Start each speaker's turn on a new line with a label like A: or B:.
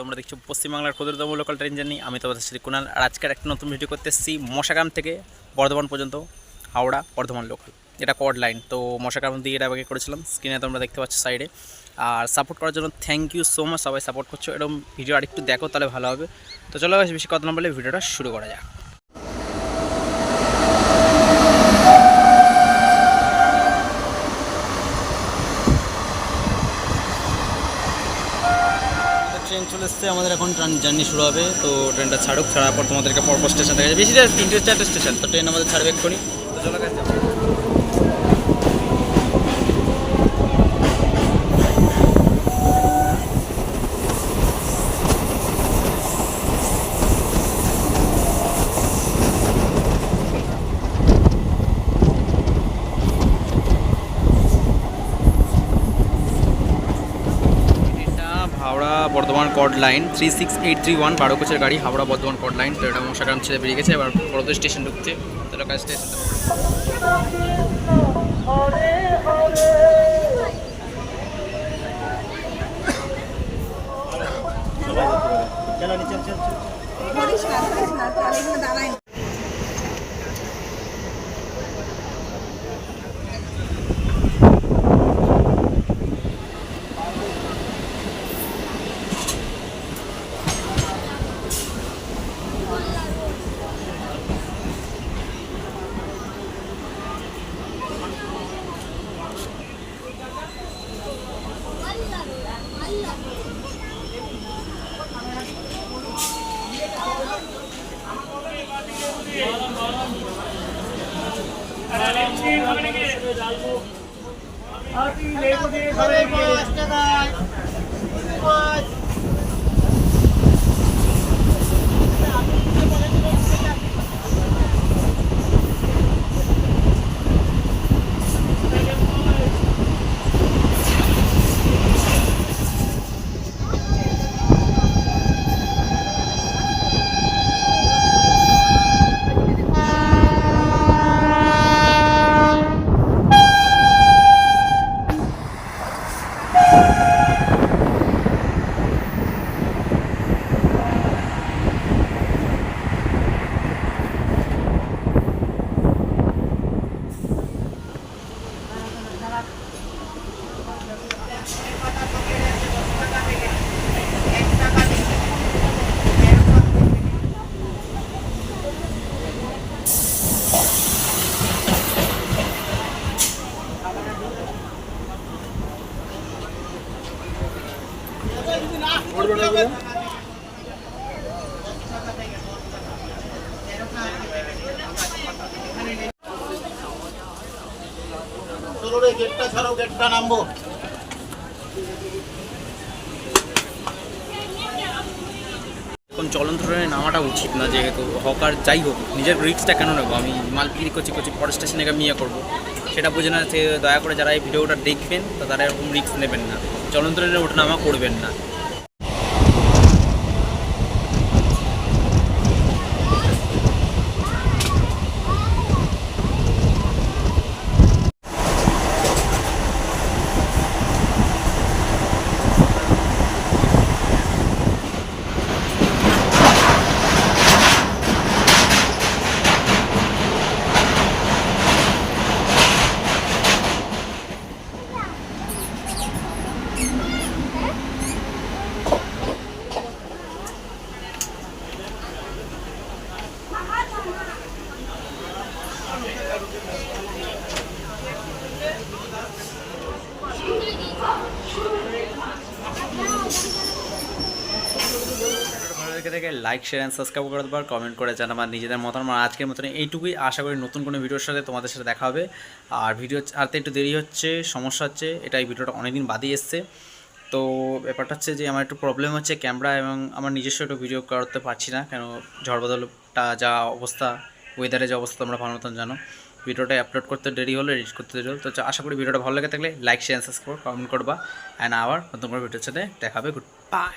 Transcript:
A: তোমরা দেখছ পশ্চিমবাংলার ক্ষুদ্রতম লোকাল ট্রেন জার্নি আমি তোমাদের শ্রী কুণাল আর আজকের একটা নতুন ভিডিও করতে এসেছি মশাগ্রাম থেকে বর্ধমান পর্যন্ত, হাওড়া, বর্ধমান লোকাল এটা কড লাইন তো মশাগ্রাম দিয়ে এটা আগে করেছিলাম স্ক্রিনে তোমরা দেখতে পাচ্ছ সাইডে আর সাপোর্ট করার জন্য থ্যাংক ইউ সো মাচ সবাই সাপোর্ট করছ। এরকম ভিডিও আরেকটু দেখো, তাহলে ভালো হবে। তো চলো বেশি কথা না বলে ভিডিওটা শুরু করা যাক। এসছে আমাদের এখন ট্রেন জার্নি শুরু হবে। তো ট্রেনটা ছাড়ুক, ছাড়ার পর তোমাদেরকে পরপর স্টেশন দেখা থেকে বেশি যায় তিনটে চারটে স্টেশন তো ট্রেন আমাদের ছাড়বে এক্ষুনি। তো চলো যাব। এটা Howrah Bardhaman cord line three six eight three one বারো কোচের গাড়ি, হাওড়া বর্ধমান কড লাইন তো এটা মশাগ্রাম ছেড়ে বেরিয়ে গেছে। এবার বড়দ স্টেশন ঢুকছে। লোকাল স্টেশন
B: లేకపోతే গেটটা ছাড়ো গেটটা নামবো
A: এখন চলন্ত ট্রেনে নামাটা উচিত না, যেহেতু হকার যাই হোক, নিজের রিক্সটা কেন নেব? আমি মাল বিক্রি করছি করছি পরের স্টেশনে গিয়ে ইয়ে করব। সেটা বুঝে না দয়া করে যারা এই ভিডিওটা দেখবেন তারা এরকম রিক্স নেবেন না। ট্রেনে ওঠানামা করবেন না। থাকে লাইক শেয়ার অ্যান্ড সাবস্ক্রাইব করে দেবার কমেন্ট করে জানাবার আমার নিজেদের মতন আমার আজকের মতন এইটুকুই। আশা করি নতুন কোনো ভিডিওর সাথে তোমাদের সাথে দেখা হবে। আর ভিডিও আরতে একটু দেরি হচ্ছে, সমস্যা হচ্ছে, এটা এই ভিডিওটা অনেকদিন বাদই এসছে। তো ব্যাপারটা হচ্ছে যে আমার একটু প্রবলেম হচ্ছে ক্যামেরা এবং আমার নিজস্ব একটু ভিডিও করতে পারছি না, কেন ঝড় বদলটা যা অবস্থা ওয়েদারে যে অবস্থা তোমরা ভালো মতন জানো। ভিডিওটা আপলোড করতে দেরি হলো এডিট করতে দেরি হলো, তো আশা করি ভিডিওটা ভালো লেগে থাকলে লাইক শেয়ার সাবস্ক্রাইব কমেন্ট করবা। অ্যান্ড আবার নতুন করে ভিডিওর সাথে দেখা হবে। Good bye